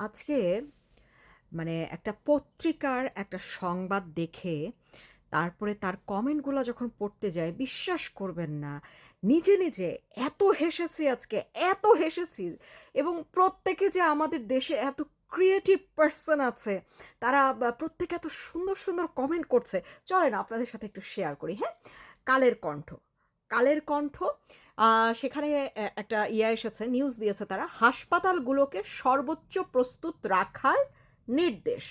আজকে মানে একটা পত্রিকার একটা সংবাদ দেখে তারপরে তার কমেন্টগুলো যখন পড়তে যাই বিশ্বাস করবেন না, নিজে নিজে এত হেসেছি আজকে, এত হেসেছি এবং প্রত্যেকে যে আমাদের দেশে এত ক্রিয়েটিভ পার্সন আছে, তারা প্রত্যেকে এত সুন্দর সুন্দর কমেন্ট করছে। চলেন আপনাদের সাথে একটু শেয়ার করি হ্যাঁ? কালের কণ্ঠ কালের কণ্ঠ সেখানে একটা ইয়ে এসেছে নিউজ দিয়েছে তারা হাসপাতালগুলোকে সর্বোচ্চ প্রস্তুত রাখার নির্দেশ।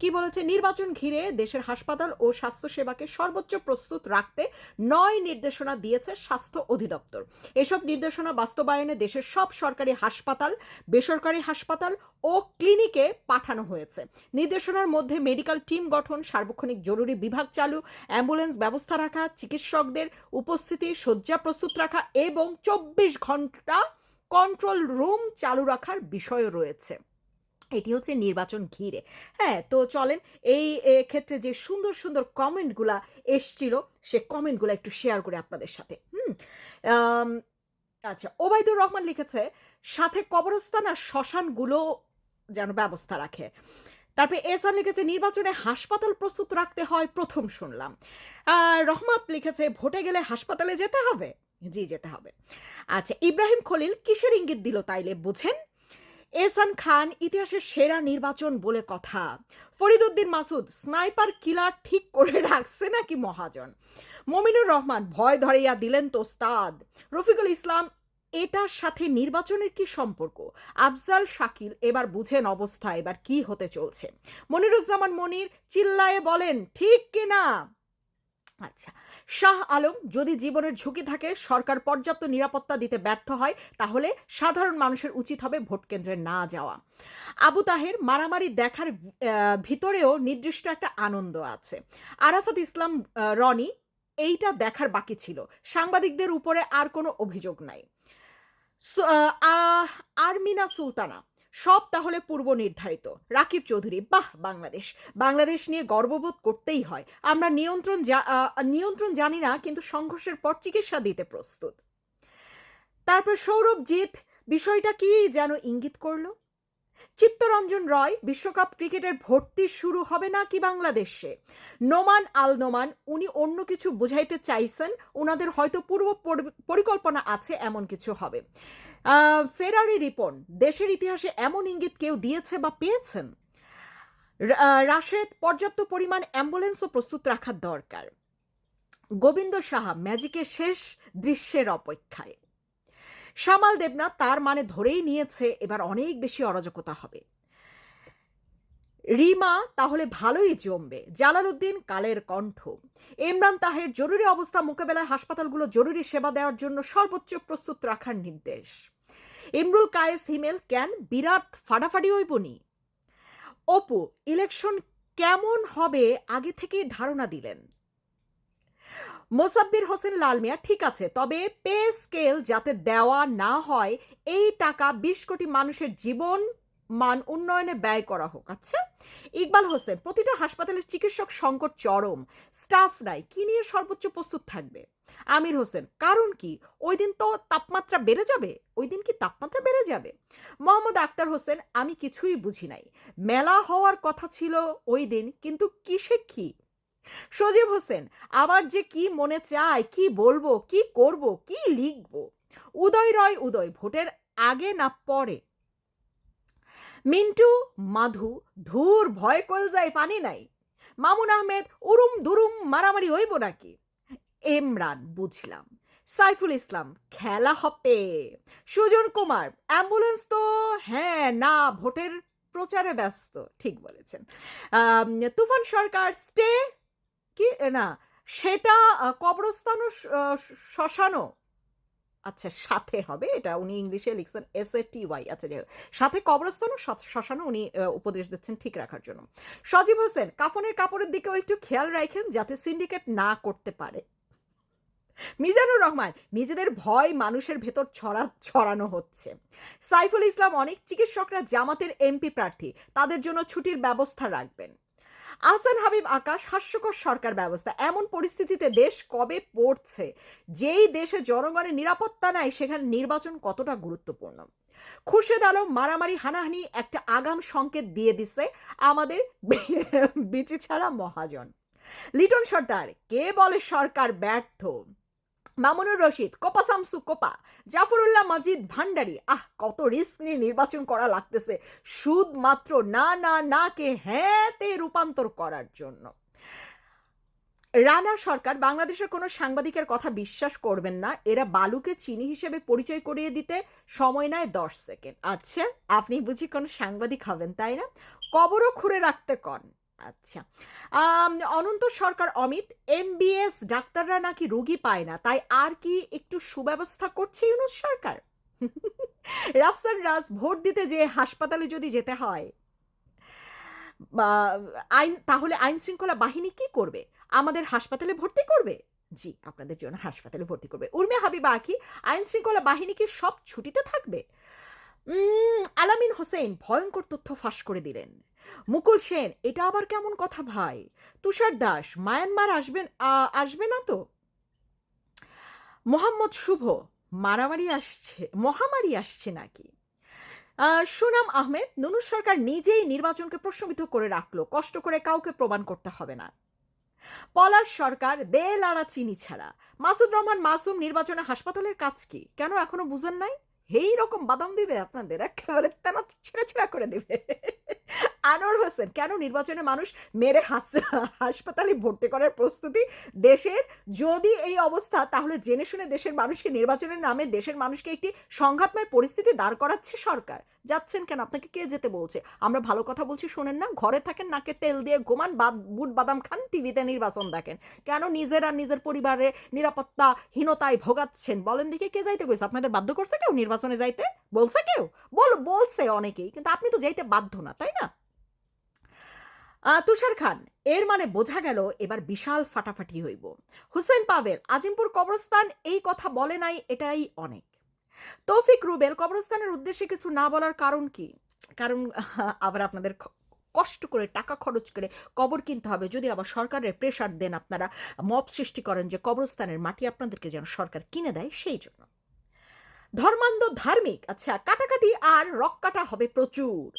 কি বলেছে? নির্বাচন ঘিরে দেশের হাসপাতাল ও স্বাস্থ্যসেবাকে সর্বোচ্চ প্রস্তুত রাখতে নয় নির্দেশনা দিয়েছে স্বাস্থ্য অধিদপ্তর। এসব নির্দেশনা বাস্তবায়নে দেশের সব সরকারি হাসপাতাল, বেসরকারি হাসপাতাল ও ক্লিনিকে পাঠানো হয়েছে। নির্দেশনার মধ্যে মেডিকেল টিম গঠন, সার্বক্ষণিক জরুরি বিভাগ চালু, অ্যাম্বুলেন্স ব্যবস্থা রাখা, চিকিৎসকদের উপস্থিতি শয্যা প্রস্তুত রাখা এবং চব্বিশ ঘণ্টা কন্ট্রোল রুম চালু রাখার বিষয় রয়েছে। এটি হচ্ছে নির্বাচন ঘিরে। হ্যাঁ তো চলেন এই ক্ষেত্রে যে সুন্দর সুন্দর কমেন্টগুলা এসছিল, সে কমেন্টগুলো একটু শেয়ার করে আপনাদের সাথে। হুম আচ্ছা ওবায়দুর রহমান লিখেছে, সাথে কবরস্থান আর শ্মশানগুলো যেন ব্যবস্থা রাখে। তারপরে এসান লিখেছে, নির্বাচনে হাসপাতাল প্রস্তুত রাখতে হয়, প্রথম শুনলাম। রহমত লিখেছে, ভোটে গেলে হাসপাতালে যেতে হবে? জি, যেতে হবে। আচ্ছা ইব্রাহিম খলিল কিসের ইঙ্গিত দিল তাইলে, বুঝেন? এসান খান ইতিহাসের সেরা নির্বাচন বলে কথা। ফরিদুদ্দিন মাসুদ স্নাইপার কিলার ঠিক করে রাখছে নাকি মহাজন? মমিনুর রহমান ভয় ধরাইয়া দিলেন তো ওস্তাদ। রফিকুল ইসলাম, এটার সাথে নির্বাচনের কি সম্পর্ক? আফজাল শাকিল এবার বুঝেন অবস্থা, এবার কি হতে চলছে? মনিরুজ্জামান মনির চিল্লায়ে বলেন, ঠিক কিনা? আচ্ছা শাহ আলম যদি জীবনের ঝুঁকি থাকে, সরকার পর্যাপ্ত নিরাপত্তা দিতে ব্যর্থ হয়, তাহলে সাধারণ মানুষের উচিত হবে ভোট কেন্দ্রে না যাওয়া। আবু তাহের মারামারি দেখার ভিতরেও নির্দিষ্ট একটা আনন্দ আছে। আরাফাত ইসলাম রনি এইটা দেখার বাকি ছিল। সাংবাদিকদের উপরে আর কোনো অভিযোগ নাই। আরমিনা সুলতানা সব তাহলে পূর্ব নির্ধারিত। রাকিব চৌধুরী, বাহ, বাংলাদেশ। বাংলাদেশ নিয়ে গর্ববোধ করতেই হয়। আমরা নিয়ন্ত্রণ নিয়ন্ত্রণ জানি না, কিন্তু সংঘর্ষের পর চিকিৎসা দিতে প্রস্তুত। তারপর সৌরভ জিৎ, বিষয়টা কি যেন ইঙ্গিত করল? চিত্তরঞ্জন রয় বিশ্বকাপ ক্রিকেটের ভর্তি শুরু হবে না কি বাংলাদেশে? নোমান আল নোমান, উনি অন্য কিছু বুঝাইতে চাইছেন ওনাদের হয়তো পূর্ব পরিকল্পনা আছে এমন কিছু হবে। ফেরারি রিপন, দেশের ইতিহাসে এমন ইঙ্গিত কেউ দিয়েছে বা পেয়েছেন? রাশেদ, পর্যাপ্ত পরিমাণ অ্যাম্বুলেন্সও প্রস্তুত রাখার দরকার। গোবিন্দ সাহা, ম্যাজিকের শেষ দৃশ্যের অপেক্ষায়। শ্যামাল দেবনাথ তার মানে ধরেই নিয়েছে, এবার অনেক বেশি অরাজকতা হবে। রিমা তাহলে ভালোই জমবে। জালালউদ্দিন কালের কণ্ঠ। ইমরান তাহের জরুরি অবস্থা মোকাবেলায় হাসপাতালগুলো জরুরি সেবা দেওয়ার জন্য সর্বোচ্চ প্রস্তুত রাখার নির্দেশ। ইমরুল কায়েস হিমেল ক্যান বিরাট ফাটাফাটি হইবনি অপু ইলেকশন কেমন হবে আগে থেকেই ধারণা দিলেন। মোসাব্বির হোসেন লাল মিয়া, ঠিক আছে, তবে পে স্কেল যাতে দেওয়া না হয়, এই টাকা বিশ কোটি মানুষের জীবন মান উন্নয়নে ব্যয় করা হোক। আচ্ছা ইকবাল হোসেন, প্রতিটা হাসপাতালের চিকিৎসক সংকট চরম, স্টাফ নাই, কি নিয়ে সর্বোচ্চ প্রস্তুত থাকবে? আমির হোসেন, কারণ কি? ওই দিন তো তাপমাত্রা বেড়ে যাবে? ওই দিন কি তাপমাত্রা বেড়ে যাবে? মোহাম্মদ আক্তার হোসেন, আমি কিছুই বুঝি নাই। মেলা হওয়ার কথা ছিল ওই দিন, কিন্তু কিসে কি? সজীব হোসেন, আমার যে কি মনে চায়, কি বলব, কি করব, কি লিখব? উদয় রয় উদয়, ভোটের আগে না পরে? মিন্টু, মাধু, ধুর, ভয় কল যায়, পানি নাই। মামুন আহমেদ, উরুম দুরুম, মারামারি হইব নাকি? এমরান বুঝলাম। সাইফুল ইসলাম, খেলা হবে। সুজন কুমার, অ্যাম্বুলেন্স তো হ্যাঁ না, ভোটের প্রচারে ব্যস্ত, ঠিক বলেছেন। তুফান সরকার, স্টে কি? না, সেটা শ- শ্মশানও। আচ্ছা সাথে হবে, এটা উনি ইংলিশে লিখছেন এস এ টি ওয়াই আচ্ছা যাই সাথে কবরস্থান ও শ্মশানও উনি উপদেশ দিচ্ছেন ঠিক রাখার জন্য। সজীব হোসেন, কাফনের কাপড়ের দিকেও একটু খেয়াল রাখেন যাতে সিন্ডিকেট না করতে পারে। মিজানুর রহমান, নিজেদের ভয় মানুষের ভেতর ছড়া, ছড়ানো হচ্ছে। সাইফুল ইসলাম অনেক চিকিৎসকরা জামাতের এমপি প্রার্থী, তাদের জন্য ছুটির ব্যবস্থা রাখবেন। আহসান হাবিব আকাশ, হাস্যকর সরকার ব্যবস্থা। এমন পরিস্থিতিতে দেশ কবে পড়ছে? যেই দেশে জনগণের নিরাপত্তা নাই, সেখানে নির্বাচন কতটা গুরুত্বপূর্ণ? খুরশেদ আলম মারামারি, হানাহানি একটা আগাম সংকেত দিয়ে দিছে আমাদের বিচি ছাড়া মহাজন। লিটন সর্দার, কে বলে সরকার ব্যর্থ? মামুনুর রশিদ, কোপা শামসু কোপা, জাফরুল্লাহ মাজিদ ভান্ডারি। আহ, কত রিস্ক নিয়ে নির্বাচন করা লাগতেছে। শুধুমাত্র না না না কে হ্যাঁ তে রূপান্তর করার জন্য। রানা সরকার বাংলাদেশের কোনো সাংবাদিকের কথা বিশ্বাস করবেন না। এরা বালুকে চিনি হিসেবে পরিচয় করিয়ে দিতে সময় নেয় দশ সেকেন্ড। আচ্ছা আপনি বুঝি কোনো সাংবাদিক হবেন, তাই না? কবরও খুঁড়ে রাখতে কন। আচ্ছা। অনন্ত সরকার অমিত এমবিএস ডাক্তাররা নাকি রোগী পায় না, তাই আর কি একটু সুব্যবস্থা করছে ইউনুস সরকার? রাফসান রাজ ভোট দিতে যে হাসপাতালে যদি যেতে হয় আইন, তাহলে আইন শৃঙ্খলা বাহিনী কি করবে? আমাদের হাসপাতালে ভর্তি করবে? জি, আপনাদের জন্য হাসপাতালে ভর্তি করবে। উর্মে হাবিবা আখি আইন শৃঙ্খলা বাহিনী কি সব ছুটিতে থাকবে? আলামিন হোসেন ভয়ঙ্কর তথ্য ফাঁস করে দিলেন। মুকুল সেন, এটা আবার কেমন কথা ভাই? তুষার দাস, মায়ানমার আসবেন আসবে না তো? মোহাম্মদ শুভ, মারামারি আসছে, মহামারী আসছে নাকি? সুনাম আহমেদ নুনুর সরকার নিজেই নির্বাচনকে প্রশ্নবিদ্ধ করে রাখল, কষ্ট করে কাউকে প্রমাণ করতে হবে না। পলাশ সরকার বেল আড়া চিনি ছাড়া। মাসুদ রহমান মাসুম নির্বাচনে হাসপাতালের কাজ কি? কেন এখনও বুঝেন নাই? এই রকম বাদাম দিবে আপনাদের? একেবারে তেনা ছেঁড়া ছেঁড়া করে দিবে। আনোয়ার হোসেন, কেন নির্বাচনে মানুষ মেরে হাস- হাসপাতালে ভর্তি করার প্রস্তুতি? দেশের যদি এই অবস্থা, তাহলে জেনে শুনে দেশের মানুষকে নির্বাচনের নামে দেশের মানুষকে একটি সংঘাতময় পরিস্থিতি দাঁড় করাচ্ছে সরকার। যাচ্ছেন কেন? আপনাকে কে যেতে বলছে? আমরা ভালো কথা বলছি, শোনেন না। ঘরে থাকেন, নাকে তেল দিয়ে ঘুমান, বাদ, বুট, বাদাম খান, টিভিতে নির্বাচন দেখেন। কেন নিজের আর নিজের পরিবারের নিরাপত্তাহীনতায় ভোগাচ্ছেন? বলেন দেখি কে যাইতে কইছে? আপনাদের বাধ্য করছে কেউ নির্বাচনে যাইতে? বলছে কেউ? বল, বলছে অনেকেই, কিন্তু আপনি তো যাইতে বাধ্য না, তাই না? তুষার খান, এর মানে বোঝা গেল এবার বিশাল ফাটাফাটি হইব। হুসেন পাবেল আজিমপুর কবরস্থান, এই কথা বলে নাই, এটাই অনেক। তৌফিক রুবেল, কবরস্থানের উদ্দেশ্যে কিছু না বলার কারণ কি? কারণ, আবার আপনাদের কষ্ট করে, টাকা খরচ করে কবর কিনতে হবে। যদি আবার সরকারের প্রেশার দেন আপনারা, মব সৃষ্টি করেন যে কবরস্থানের মাটি আপনাদেরকে যেন সরকার কিনে দেয়, সেই জন্য। ধর্মান্ধ ধার্মিক আচ্ছা কাটাকাটি আর রক কাটা হবে প্রচুর।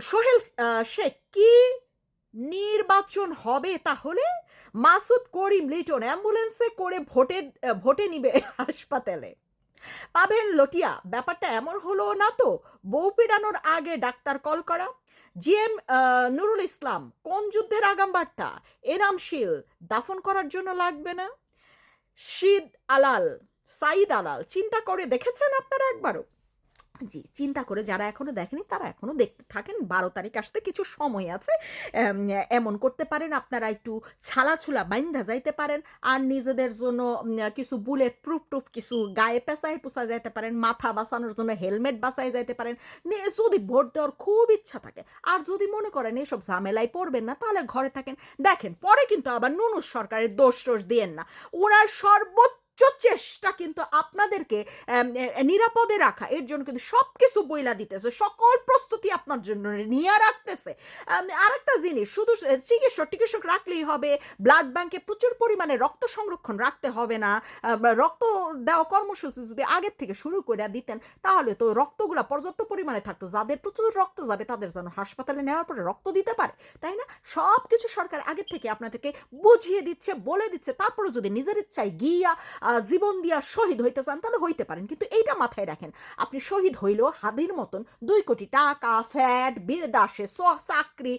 সোহেল শেখ, কি নির্বাচন হবে তাহলে? মাসুদ করিম, লিটন, অ্যাম্বুলেন্সে করে ভোটে ভোটে নিবে হাসপাতালে। পাবেন লটিয়া, ব্যাপারটা এমন হলো না তো? বউ পেড়ানোর আগে ডাক্তার কল করা। জিএম নুরুল ইসলাম, কোন যুদ্ধের আগাম বার্তা? এনাম শীল, দাফন করার জন্য লাগবে না? শিদ আলাল, সাইদ আলাল, চিন্তা করে দেখেছেন আপনারা একবারও? জি, চিন্তা করে যারা এখনও দেখেনি, তারা এখনও দেখতে থাকেন। বারো তারিখ আসতে কিছু সময় আছে। এমন করতে পারেন, আপনারা একটু ছালাছুলা বাইন্ধা যাইতে পারেন আর নিজেদের জন্য কিছু বুলেট প্রুফ টুফ, কিছু গায়ে পেঁচায় পোষা যাইতে পারেন, মাথা বাঁচানোর জন্য হেলমেট বাঁচায় যাইতে পারেন। যদি ভোট দেওয়ার খুব ইচ্ছা থাকে, আর যদি মনে করেন এসব ঝামেলায় পড়বেন না, তাহলে ঘরে থাকেন। দেখেন, পরে কিন্তু আবার নুনুস সরকারের দোষ টোষ দিয়েন না। ওনার সর্বোচ্চ চেষ্টা কিন্তু আপনাদেরকে নিরাপদে রাখা। এর জন্য কিন্তু সব কিছু বইলা দিতেছে। সকল প্রস্তুতি আপনার জন্য নিয়ে রাখতেছে। আর একটা জিনিস, শুধু চিকিৎসক টিকিৎসক রাখলেই হবে। ব্লাড ব্যাংকে প্রচুর পরিমাণে রক্ত সংরক্ষণ রাখতে হবে না। রক্ত দেওয়া কর্মসূচি যদি আগের থেকে শুরু করে দিতেন, তাহলে তো রক্তগুলো পর্যাপ্ত পরিমাণে থাকতো। যাদের প্রচুর রক্ত যাবে, তাদের যেন হাসপাতালে নেওয়ার পরে রক্ত দিতে পারে। তাই না? সব কিছু সরকার আগের থেকে আপনাদেরকে বুঝিয়ে দিচ্ছে, বলে দিচ্ছে। তারপরে যদি নিজের ইচ্ছায় গিয়া জীবন দিয়া শহীদ হইতে চান, তাহলে হইতে পারেন। কিন্তু এইটা মাথায় রাখেন, আপনি শহীদ হইলেও হাদির মতন, দুই কোটি টাকা ফ্যাট বিদাসে চাকরি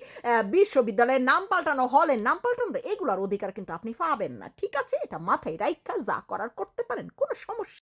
বিশ্ববিদ্যালয়ের নাম পাল্টানো, হলের নাম পাল্টানো, এগুলোর অধিকার কিন্তু আপনি পাবেন না। ঠিক আছে? এটা মাথায় রাইখা যা করার করতে পারেন, কোনো সমস্যা